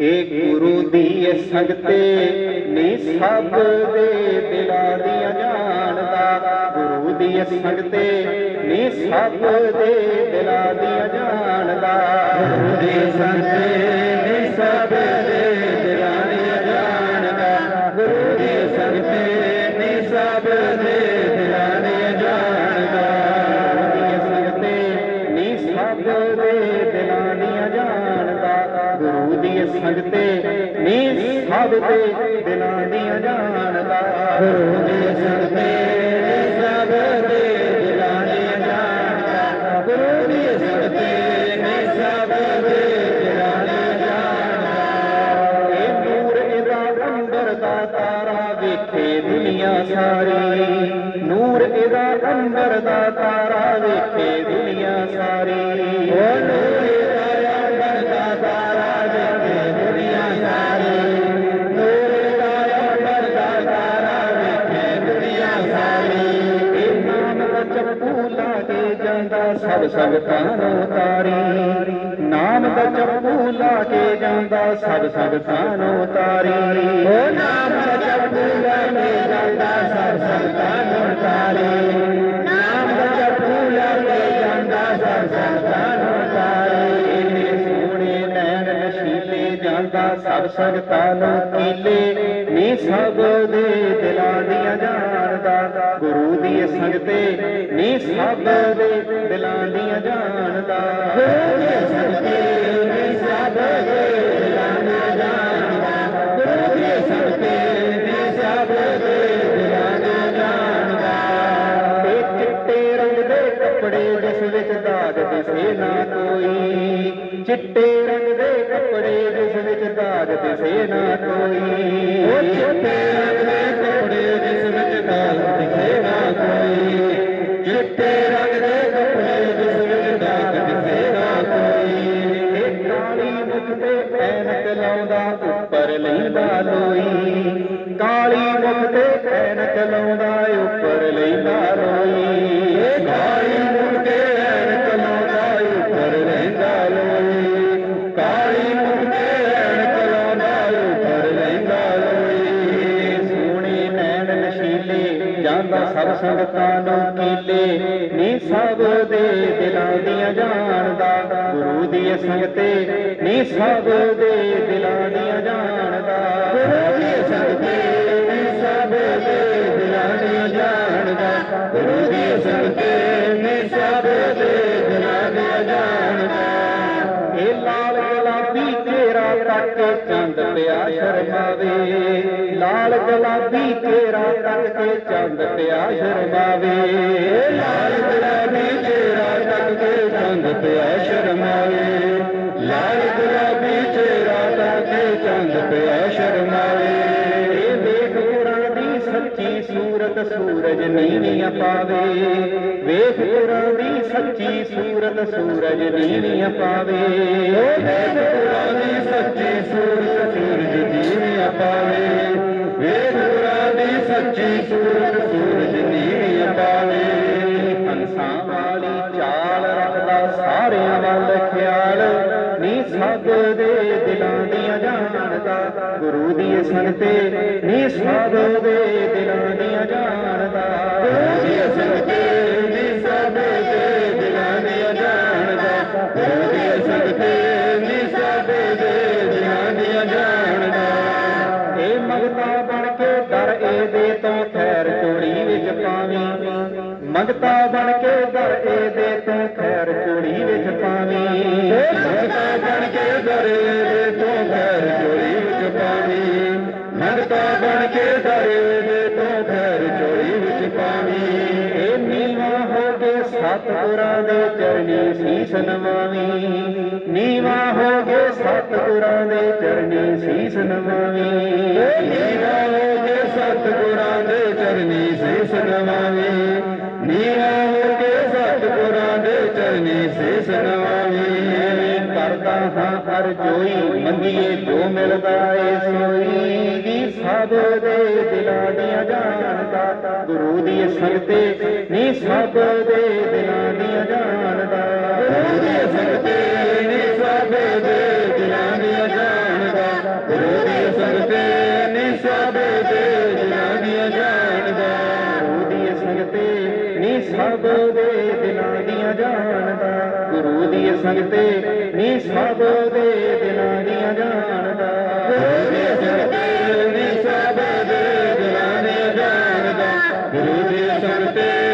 ਏ ਗੁਰੂ ਦੀ ਸੰਗਤੇ ਨੀ ਸਭ ਦੇ ਦਿਲਾਂ ਦੀਆਂ ਜਾਣਦਾ ਗੁਰੂ ਦੀ ਸੰਗਤੇ ਨੀ ਸਭ ਦੇ ਦਿਲਾਂ ਦੀਆਂ ਜਾਣਦਾ ਗੁਰੂ ਦੀ ਸੰਗਤੇ ਨੀ ਸਭ ਦੇ ਦਿਲਾਂ ਦੀਆਂ ਜਾਣਦਾ ਗੁਰੂ ਦੀ ਸੰਗਤੇ ਨੀ ਸਭ ਦੇ ਸਭ ਦੇ ਦਿਲਾਂ ਦੀਆਂ ਜਾਣਦਾ ਗੁਰੂ ਦੀ ਸੰਗਤੇ ਨੀ ਸਭ ਦੇ ਦਿਲਾਂ ਦੀਆਂ ਜਾਣਦਾ ਗੁਰੂ ਦੀ ਸੰਗਤੇ ਨੀ ਸਭ ਦੇ ਦਿਲਾਂ ਦੀਆਂ ਜਾਣਦਾ ਇਹ ਨੂਰ ਇਹਦਾ ਅੰਬਰ ਦਾ ਤਾਰਾ ਵੇਖੇ ਦੁਨੀਆ ਸਾਰੀ ਨੂਰ ਇਹਦਾ ਅੰਬਰ ਦਾ ਤਾਰਾ ਵੇਖੇ ਦੁਨੀਆ ਸਾਰੀ ਓ ਨੂਰ ਸਭ ਸੰਗਤਾਂ ਨੂੰ ਤਾਰੀ। ਨਾਮ ਦਾ ਚੱਪੂ ਲਾ ਕੇ ਜਾਂਦਾ ਸਭ ਸੰਗਤਾਂ ਨੂੰ ਤਾਰੀ। ਓ ਨਾਮ ਦਾ ਚੱਪੂ ਲਾ ਕੇ ਜਾਂਦਾ ਸਭ ਸੰਗਤਾਂ ਨੂੰ ਤਾਰੀ। ਨਾਮ ਦਾ ਚੱਪੂ ਲਾ ਕੇ ਜਾਂਦਾ ਸਭ ਸੰਗਤਾਂ ਨੂੰ ਤਾਰੀ। ਇਹਨੇ ਸੋਹਣੇ ਨੈਣ ਨਸ਼ੀਲੇ ਜਾਂਦਾ ਸਭ ਸੰਗਤਾਂ ਨੂੰ ਕੀਲੇ। ਨੀ ਸਭ ਦੇ ਗੁਰੂ ਦੀ ਸੰਗਤੇ ਨੀ ਸਭ ਦੇ ਦਿਲਾਂ ਦੀਆਂ ਜਾਣਦਾ ਗੁਰੂ ਦੀ ਸੰਗਤੇ ਨੀ ਸਭ ਦੇ ਦਿਲਾਂ ਦੀਆਂ ਜਾਣਦਾ ਗੁਰੂ ਦੀ ਸੰਗਤੇ ਨੀ ਸਭ ਦੇ ਦਿਲਾਂ ਦੀਆਂ ਜਾਣਦਾ ਇਹ ਚਿੱਟੇ ਰੰਗ ਦੇ ਕੱਪੜੇ ਜਿਸ ਵਿੱਚ ਦਾਗ ਦਿਸੇ ਨਾ ਕੋਈ। ਚਿੱਟੇ ਰੰਗ ਦੇ ਕੱਪੜੇ ਜਿਸ ਵਿੱਚ ਦਾਗ ਦਿਸੇ ਨਾ ਕੋਈ। ਉਹ ਚਿੱਟੇ ਰੰਗ ਦੇ ਐਨਕ ਲਾਉਂਦਾ ਉੱਪਰ ਲੈਂਦਾ ਲੋਈ। ਕਾਲੀ ਮੁਖ ਤੇ ਐਨਕ ਲਾਉਂਦਾ ਉੱਪਰ ਲੈਂਦਾ ਲੋਈ। ਕਾਲੀ ਨਸ਼ੀਲੇ ਜਾਂਦਾ ਸਭ ਸੰਗਤਾਂ ਨੂੰ ਕੀਲੇ। ਨੀ ਸਭ ਦੇ ਦਿਲਾਂ ਦੀਆਂ ਜਾਣਦਾ ਗੁਰੂ ਦੀ ਸੰਗਤੇ। ਨੀ ਸਭ ਦੇ ਦਿਲਾਂ ਦੀਆਂ ਜਾਣਦਾ ਗੁਰੂ ਦੀ ਸੰਗਤੇ। ਨੀ ਸਭ ਦੇ ਦਿਲਾਂ ਦੀਆਂ ਜਾਣਦਾ ਗੁਰੂ ਦੀ ਸੰਗਤੇ। ਨੀ ਸਭ ਦੇ ਦਿਲਾਂ ਦੀਆਂ ਜਾਣਦਾ ਕੇ ਚੰਦ ਪਿਆ ਸ਼ਰਮਾਵੇ ਲਾਲ ਗੁਲਾਬੀ ਤੇਰਾ ਤੱਕ ਕੇ ਚੰਦ ਪਿਆ ਸ਼ਰਮਾਵੇ ਲਾਲ ਗੁਲਾਬੀ ਤੇਰਾ ਤੱਕ ਕੇ ਚੰਦ ਪਿਆ ਸ਼ਰਮਾਵੇ ਲਾਲ ਗੁਲਾਬੀ ਤੇਰਾ ਤੱਕ ਕੇ ਚੰਦ ਪਿਆ ਸ਼ਰਮਾਵੇ ਇਹ ਵੇਖ ਗੁਰਾਂ ਦੀ ਸੱਚੀ ਸੂਰਤ ਸੂਰਜ ਨੀਵੀਆਂ ਪਾਵੇ। ਵੇਖ ਗੁਰਾਂ ਦੀ ਸੱਚੀ ਸੂਰਤ ਸੂਰਜ ਨੀਵੀਆਂ ਪਾਵੇ। ਵੇਖ ਗੁਰਾਂ ਦੀ ਸੂਰਤ ਸੂਰਜ ਨੀਵੀਆਂ ਪਾਵੇ ਵੇਖ ਗੁਰਾਂ ਦੀ ਸੱਚੀ ਸੂਰਤ ਸੂਰਜ ਨੀਵੀਆਂ ਪਾਵੇ ਹੰਸਾਂ ਵਾਲੀ ਚਾਲ ਰੱਖਦਾ ਸਾਰਿਆਂ ਵੱਲ ਖਿਆਲ। ਨੀ ਸਭ ਦੇ ਦਿਲਾਂ ਦੀਆਂ ਜਾਣਦਾ ਗੁਰੂ ਦੀ ਸੰਗਤੇ। ਨੀ ਸਭ ਦੇ ਦਿਲਾਂ ਦੀਆਂ ਜਾਣਦਾ। ਗੁਰੂ ਦੀ ਮੰਗਤਾ ਬਣ ਕੇ ਦਰ ਇਹਦੇ ਤੋਂ ਖੈਰ ਚੋਰੀ ਵਿੱਚ ਪਾਵੀਂ। ਮੰਗਤਾ ਬਣ ਕੇ ਦਰ ਇਹਦੇ ਤੋਂ ਖੈਰ ਚੋਰੀ ਵਿੱਚ ਪਾਵੀਂ। ਮੰਗਤਾ ਬਣ ਕੇ ਦਰ ਇਹਦੇ ਤੋਂ ਖੈਰ ਚੋਰੀ ਵਿੱਚ ਪਾਵੀਂ। ਇਹ ਨੀਵਾ ਹੋ ਕੇ ਸਤਿਗੁਰਾਂ ਦੇ ਚਰਨੀ ਸੀਸ ਨਵਾਵੀਂ। ਨੀਵਾ ਹੋ ਕੇ ਸਤਿਗੁਰਾਂ ਦੇ ਚਰਨੀ ਸੀਸ ਨਵਾਵੀਂ। ਨੀਵਾ ਹੋ ਕੇ ਸਤਿਗੁਰਾਂ ਦੇ ਚਰਨੀ ਸੀਸ ਨਵਾਵੀਂ। ਦੇ ਚਰਨੀ ਸੀਸ ਕਰਦਾ ਹਾਂ ਹਰ ਜੋਈ, ਮੰਗੀਏ ਜੋ ਮਿਲਦਾ ਏ ਸੋਈ। ਦੀ ਸਭ ਦੇ ਦਿਲਾਂ ਦੀਆਂ ਜਾਣਦਾ, ਗੁਰੂ ਦੀ ਸੰਗਤੇ ਨੀ ਸਭ ਦੇ ਦਿਲਾਂ ਦੀਆਂ ਜਾਣਦਾ। ਗੁਰੂ ਦੀ ਸੰਗਤੇ ਨੀ ਸਭ ਦੇ ਦਿਲਾਂ ਦੀਆਂ ਜਾਣਦਾ। ਗੁਰੂ ਦੀ ਸੰਗਤ ਨੀ ਸਭ ਦੇ ਦਿਲਾਂ ਦੀਆਂ ਜਾਣਦਾ। ਗੁਰੂ ਦੀ ਸੰਗਤੇ ਨੀ ਸਭ ਦੇ ਦੀਆਂ ਜਾਣਦਾ। ਗੁਰੂ ਦੀ ਸੰਗਤੇ ਨੀ ਸਭ ਦੇ ਦਿਲਾਂ ਦੀਆਂ ਜਾਣਦਾ। ਗੁਰੂ ਦੀ ਸੰਗਤੇ ਨੀ ਸਭ ਦੇ ਦਿਲਾਂ ਦੀਆਂ ਜਾਣਦਾ। ਗੁਰੂ ਦੀ ਸੰਗਤੇ